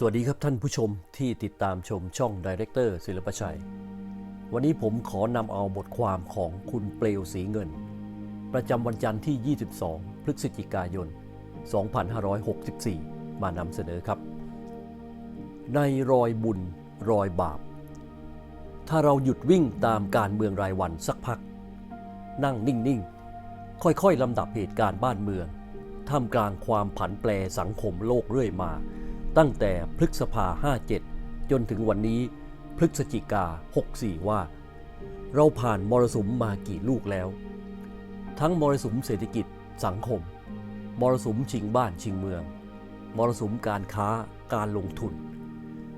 สวัสดีครับท่านผู้ชมที่ติดตามชมช่องดีเรคเตอร์ศิลปชัย วันนี้ผมขอนำเอาบทความของคุณเปลวสีเงิน ประจำวันจันทร์ที่ 22 พฤศจิกายน 2564 มานำเสนอครับ ในรอยบุญรอยบาป ถ้าเราหยุดวิ่งตามการเมืองรายวันสักพัก นั่งนิ่ง ๆ ค่อย ๆลำดับเหตุการณ์บ้านเมืองท่ามกลางความผันแปรสังคมโลกเรื่อยมา ตั้งแต่พฤษภา 57 จนถึงวันนี้พฤศจิกา 64 ว่า เราผ่านมรสุมมากี่ลูกแล้ว ทั้งมรสุมเศรษฐกิจสังคม มรสุมชิงบ้านชิงเมือง มรสุมการค้าการลงทุน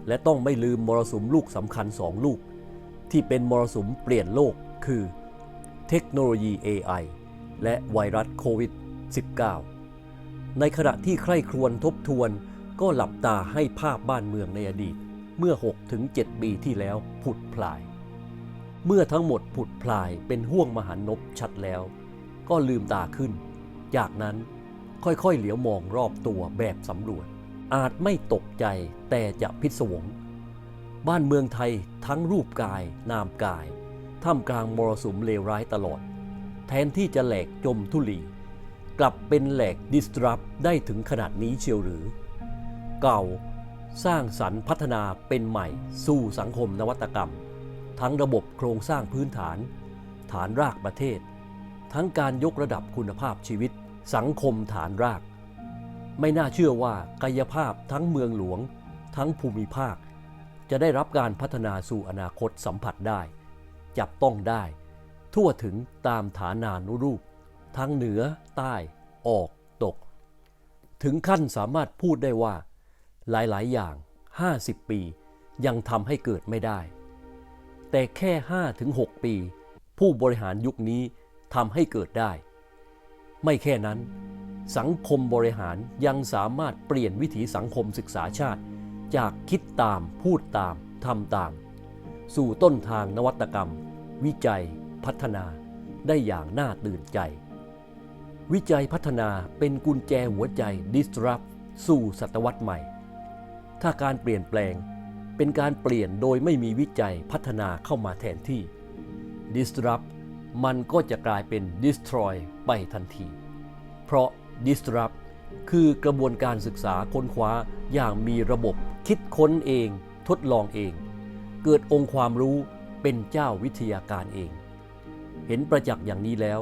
และต้องไม่ลืมมรสุมลูกสำคัญสองลูก ที่เป็นมรสุมเปลี่ยนโลกคือ เทคโนโลยี AI และไวรัสโควิด -19 ในขณะที่ใคร่ครวญทบทวน ก็หลับตาให้ภาพบ้านเมืองในอดีต เมื่อ 6-7 ปีที่แล้วผุดพลาย เมื่อทั้งหมดผุดพลายเป็นห่วงมหันนบชัดแล้ว ก็ลืมตาขึ้น จากนั้นค่อยๆเหลียวมองรอบตัวแบบสำรวจ อาจไม่ตกใจแต่จะพิศวง บ้านเมืองไทยทั้งรูปกายนามกาย ท่ามกลางมรสุมเลวร้ายตลอด แทนที่จะแหลกจมทุลี กลับเป็นแหลกดิสรับได้ถึงขนาดนี้เชียวหรือ เก่า สร้างสรรค์พัฒนาเป็นใหม่ สู่สังคมนวัตกรรม ทั้งระบบโครงสร้างพื้นฐาน ฐานรากประเทศ ทั้งการยกระดับคุณภาพชีวิต สังคมฐานราก ไม่น่าเชื่อว่ากายภาพทั้งเมืองหลวง ทั้งภูมิภาค จะได้รับการพัฒนาสู่อนาคตสัมผัสได้ จับต้องได้ ทั่วถึงตามฐานานุรูป ทั้งเหนือใต้ออกตก ถึงขั้นสามารถพูดได้ว่า หลายๆ อย่าง 50 ปี ยังทำให้เกิดไม่ได้ แต่แค่ 5-6 ปี ผู้บริหารยุคนี้ทำให้เกิดได้ ไม่แค่นั้น สังคมบริหารยังสามารถเปลี่ยนวิถีสังคมศึกษาชาติ จากคิดตามพูดตามทำตาม สู่ต้นทางนวัตกรรม วิจัย พัฒนาได้อย่างน่าตื่นใจ วิจัยพัฒนาเป็นกุญแจหัวใจ disrupt สู่ศตวรรษใหม่ ถ้าการเปลี่ยนแปลงเป็นการเปลี่ยนโดยไม่มีวิจัยพัฒนาเข้ามาแทนที่ disrupt มันก็จะกลายเป็น destroy ไปทันที เพราะ disrupt คือกระบวนการศึกษาค้นคว้าอย่างมีระบบคิดค้นเอง ทดลองเอง เกิดองค์ความรู้เป็นเจ้าวิทยาการเอง เห็นประจักษ์อย่างนี้แล้ว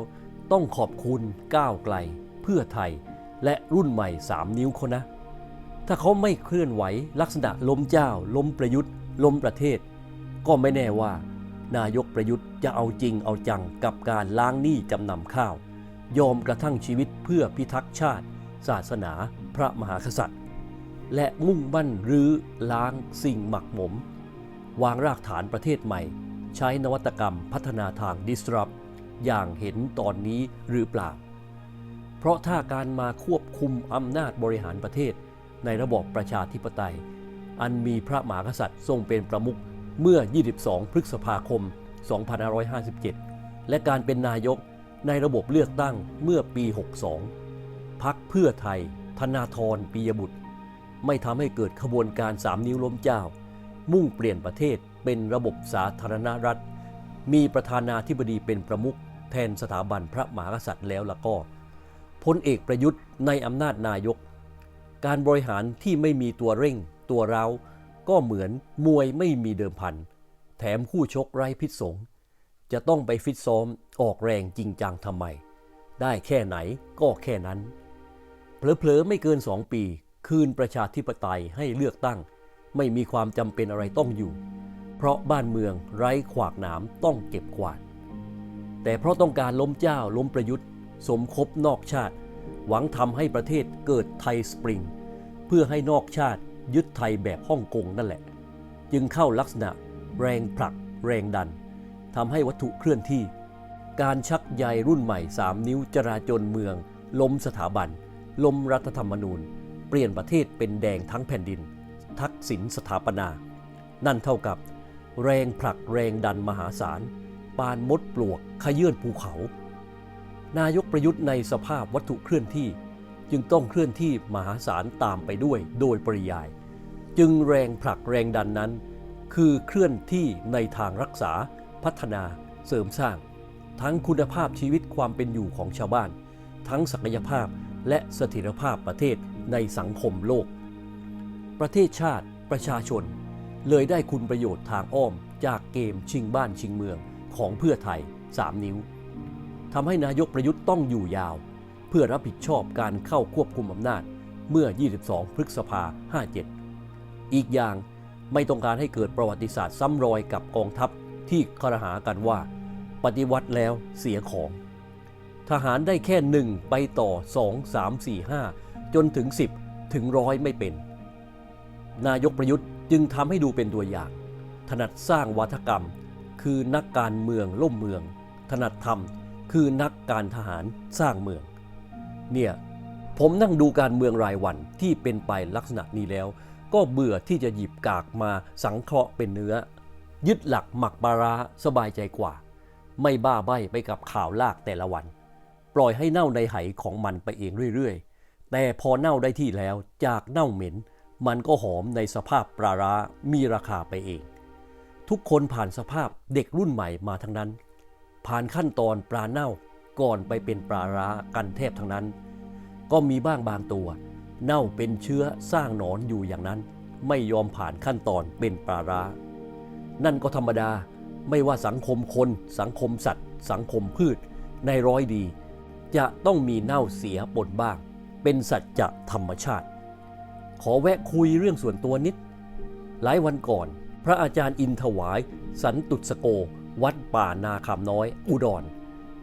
ต้องขอบคุณก้าวไกล เพื่อไทย และรุ่นใหม่ 3 นิ้วเขานะ ถ้าเขาไม่เคลื่อนไหวลักษณะล้มเจ้า ล้มประยุทธ์ ล้มประเทศ ก็ไม่แน่ว่า นายกประยุทธ์จะเอาจริงเอาจังกับการล้างหนี้จำนำข้าว ยอมกระทั่งชีวิตเพื่อพิทักษ์ชาติ ศาสนา พระมหากษัตริย์ และมุ่งมั่นรื้อล้างสิ่งหมักหมม วางรากฐานประเทศใหม่ ใช้นวัตกรรมพัฒนาทาง disrupt อย่างเห็นตอนนี้หรือเปล่า เพราะถ้าการมาควบคุมอำนาจบริหารประเทศ ในระบอบประชาธิปไตย อันมีพระมหากษัตริย์ทรงเป็นประมุขเมื่อ 22 พฤษภาคม 2557 และการเป็นนายกในระบบเลือกตั้งเมื่อปี 62 พักเพื่อไทย ธนาธรปียบุตร ไม่ทำให้เกิดขบวนการสามนิ้วล้มเจ้า มุ่งเปลี่ยนประเทศเป็นระบบสาธารณรัฐ มีประธานาธิบดีเป็นประมุขแทนสถาบันพระมหากษัตริย์แล้วละก็พลเอกประยุทธ์ในอำนาจนายก การบริหารที่ไม่มีตัวเร่ง ตัวเราก็เหมือนมวยไม่มีเดิมพัน แถมคู่ชกไร้พิษสง จะต้องไปฟิตซ้อมออกแรงจริงจังทำไม ได้แค่ไหนก็แค่นั้น เผลอๆไม่เกินสองปี คืนประชาธิปไตยให้เลือกตั้ง ไม่มีความจำเป็นอะไรต้องอยู่ เพราะบ้านเมืองไร้ขวากหนามต้องเก็บกวาด แต่เพราะต้องการล้มเจ้าล้มประยุทธ์ สมคบนอกชาติ หวังทำให้ประเทศเกิดไทยสปริง เพื่อให้นอกชาติยึดไทยแบบฮ่องกงนั่นแหละ จึงเข้าลักษณะ แรงผลัก แรงดันทำให้วัตถุเคลื่อนที่ การชักใยรุ่นใหม่ 3 นิ้วจราจนเมือง ล้มสถาบัน ล้มรัฐธรรมนูญ เปลี่ยนประเทศเป็นแดงทั้งแผ่นดิน ทักษิณสถาปนา นั่นเท่ากับ แรงผลักแรงดันมหาศาล ปานมดปลวกขยื่นภูเขา นายกประยุทธ์ในสภาพวัตถุเคลื่อนที่ จึงต้องเคลื่อนที่มหาศาลตามไปด้วยโดยปริยาย จึงแรงผลักแรงดันนั้น คือเคลื่อนที่ในทางรักษา พัฒนาเสริมสร้าง ทั้งคุณภาพชีวิตความเป็นอยู่ของชาวบ้าน ทั้งศักยภาพและเสถียรภาพประเทศในสังคมโลก ประเทศชาติประชาชน เลยได้คุณประโยชน์ทางอ้อมจากเกมชิงบ้านชิงเมืองของเพื่อไทย 3 นิ้ว ทำให้นายกประยุทธ์ต้องอยู่ยาว เพื่อรับผิดชอบการเข้าควบคุมอำนาจเมื่อ 22 พฤษภา 57 อีกอย่างไม่ต้องการให้เกิดประวัติศาสตร์ซ้ำรอยกับกองทัพที่คารหากันว่า ปฏิวัติแล้วเสียของ ทหารได้แค่หนึ่งไปต่อ 2 3 4 5 จนถึง 10 ถึงร้อยไม่เป็น นายกประยุทธ์จึงทำให้ดูเป็นตัวอย่าง ถนัดสร้างวัฒกรรม คือนักการเมืองล่มเมือง ถนัดทำ คือนักการทหารสร้างเมือง เนี่ยผมนั่งดูการเมืองรายวันที่เป็นไปลักษณะนี้แล้ว ก็เบื่อที่จะหยิบกากมาสังเคราะห์เป็นเนื้อ ยึดหลักหมักปลาราสบายใจกว่า ไม่บ้าใบ้ไปกับข่าวลากแต่ละวัน ปล่อยให้เน่าในไหของมันไปเองเรื่อยๆ แต่พอเน่าได้ที่แล้วจากเน่าเหม็น มันก็หอมในสภาพปลาร้ามีราคาไปเอง ทุกคนผ่านสภาพเด็กรุ่นใหม่มาทั้งนั้น ผ่านขั้นตอนปลาเน่าก่อนไปเป็นปลาร้ากันแทบทั้งนั้น ก็มีบ้างบางตัว เน่าเป็นเชื้อสร้างหนอนอยู่อย่างนั้น ไม่ยอมผ่านขั้นตอนเป็นปลาร้า นั่นก็ธรรมดาไม่ว่าสังคมคน สังคมสัตว์ สังคมพืช ในร้อยดี จะต้องมีเน่าเสียปนบ้าง เป็นสัจจะธรรมชาติ ขอแวะคุยเรื่องส่วนตัวนิด หลายวันก่อน พระอาจารย์อินถวาย สันตุสโก วัดป่านาคำน้อย อุดร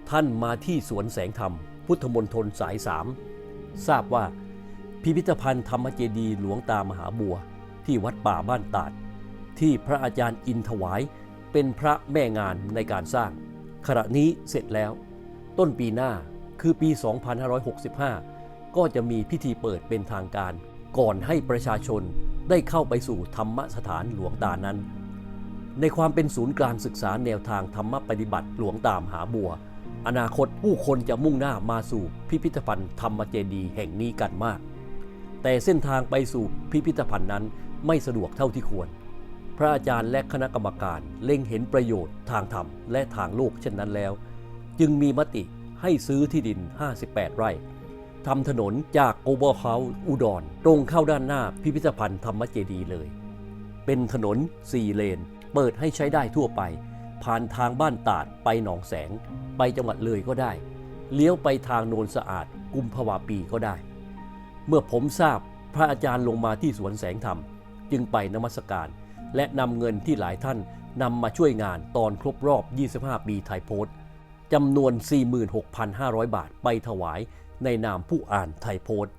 ท่านมาที่สวนแสงธรรม พุทธมณฑลสายสามทราบว่าพิพิธภัณฑ์ธรรมเจดีย์หลวงตามหาบัว ที่วัดป่าบ้านตาด ที่พระอาจารย์อินถวายเป็นพระแม่งานในการสร้าง ขณะนี้เสร็จแล้ว ต้นปีหน้าคือปี 2565 ก็จะมีพิธีเปิดเป็นทางการ ก่อนให้ประชาชนได้เข้าไปสู่ธรรมสถานหลวงตานั้น ในความเป็นศูนย์กลางศึกษาแนวทางธรรมปฏิบัติหลวงตามหาบัว อนาคตผู้คนจะมุ่งหน้ามาสู่พิพิธภัณฑ์ธรรมเจดีแห่งนี้กันมาก แต่เส้นทางไปสู่พิพิธภัณฑ์นั้นไม่สะดวกเท่าที่ควร พระอาจารย์และคณะกรรมการเล็งเห็นประโยชน์ทางธรรมและทางโลกเช่นนั้นแล้ว จึงมีมติให้ซื้อที่ดิน 58 ไร่ทำถนนจากโกเบอร์เฮาส์อุดรตรงเข้าด้านหน้าพิพิธภัณฑ์ธรรมเจดีเลย เป็นถนน 4 เลน เปิดให้ใช้ได้ทั่วไป ผ่านทางบ้านตาดไปหนองแสง ไปจังหวัดเลยก็ได้ เลี้ยวไปทางโนนสะอาด กุมภาวาปีก็ได้ เมื่อผมทราบพระอาจารย์ลงมาที่สวนแสงธรรม จึงไปนมัสการ และนำเงินที่หลายท่านนำมาช่วยงานตอนครบรอบ 25 ปีไทยโพสต์จำนวน 46,500 บาทไปถวายในนามผู้อ่านไทยโพสต์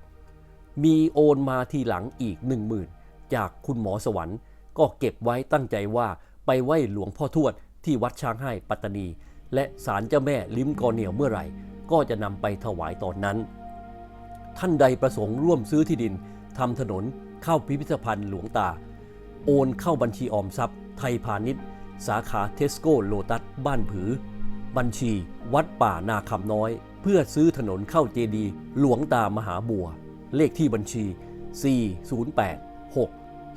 มีโอนมาทีหลังอีก 10,000 จากคุณหมอสวรรค์ ก็เก็บไว้ตั้งใจว่า ไปไหว้หลวงพ่อทวดที่วัดช้างให้ปัตตานี และศาลเจ้าแม่ลิ้มกอเหนียวเมื่อไหร่ ก็จะนำไปถวายตอนนั้น ท่านใดประสงค์ร่วมซื้อที่ดินทำถนนเข้าพิพิธภัณฑ์หลวงตา โอนเข้าบัญชีออมทรัพย์ ไทยพาณิชย์ สาขาเทสโก้โลตัสบ้านผือ บัญชีวัดป่านาคำน้อย เพื่อซื้อถนนเข้าเจดี หลวงตามหาบัว เลขที่บัญชี 408 6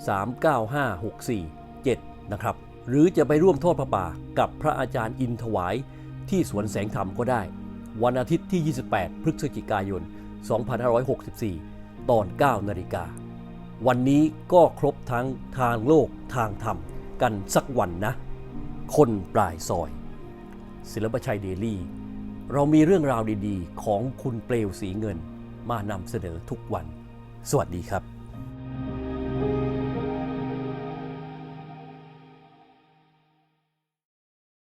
395 64 7 นะครับ หรือจะไปร่วมทอดพระป่ากับพระอาจารย์อินถวายที่สวนแสงธรรมก็ได้ วันอาทิตย์ที่ 28 พฤศจิกายน 2564 ตอน 9 นาฬิกา วันนี้ก็ครบทั้งทางโลกทางธรรมกันสักวันนะ คนปลายซอย ศิลปชัยเดลี่ เรามีเรื่องราวดีๆ ของคุณเปลวสีเงินมานำเสนอทุกวัน สวัสดีครับ